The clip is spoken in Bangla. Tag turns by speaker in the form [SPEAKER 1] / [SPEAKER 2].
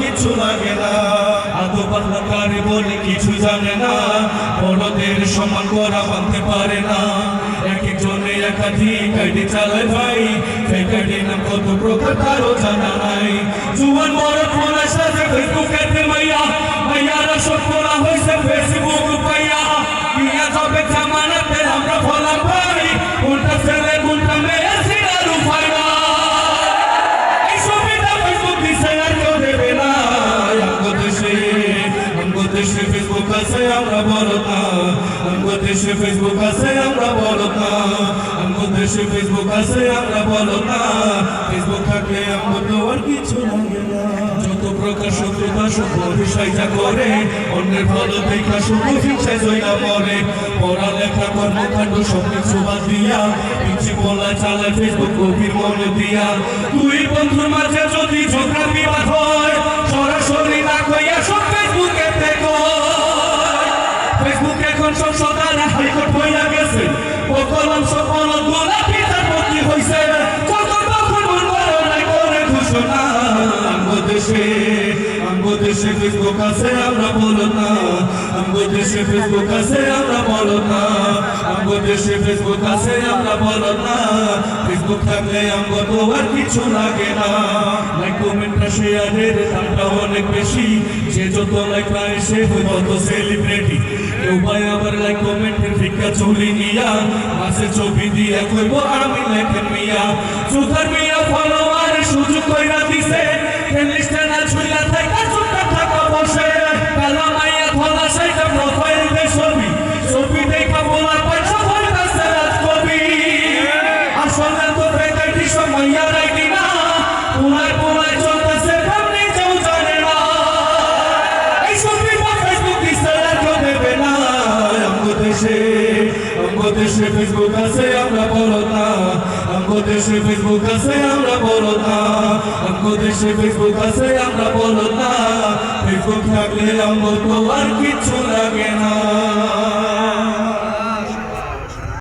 [SPEAKER 1] কিছু লাগে না। আদো পাল্লাকারে কিছু জানে না। বড়দের সমান করা মানতে পারে না। এক একজনে একাধিক আইডি ভাই। ফেক আইডি নাম কত প্রকার জানা নাই। জুয়ান বড় ফোনের সাথে ফেসবুকেতে মাইয়া দেশে ফেসবুক আছে, আমরা বলো না। আমগো দেশে ফেসবুক আছে, আমরা বলো না। ফেসবুক থাকলে আমগো তো আর কিছু লাগে না। যত প্রকার অভিষয়টা করে, অন্যের সব দিয়া ফেসবুক দিয়া। বন্ধুর মাঝে ফেসবুক আছে, আমরা বলো না। ফেসবুক আছে, আমরা বলো না। ফেসবুক আছে, আমরা বলো না। ফেসবুক থাকলে তো আর কিছু লাগে না। লাইক কমেন্ট শেয়ারের দামটা অনেক বেশি। যে যত লাইক পায় সে তত সেলিব্রিটি কেউ পায় আবার লাইক কমেন্টের ভিক্ষা চুলি নিয়া। মাসে ছবি দিয়া কইব, আমি লেখেন মিয়া। সুধার মিয়া দেশে ফেসবুক আছে, আমরা বলো না। আমগো দেশে ফেসবুক আছে, আমরা বলো না। ফেসবুক থাকলে আমগো তো আর কিছু লাগে না।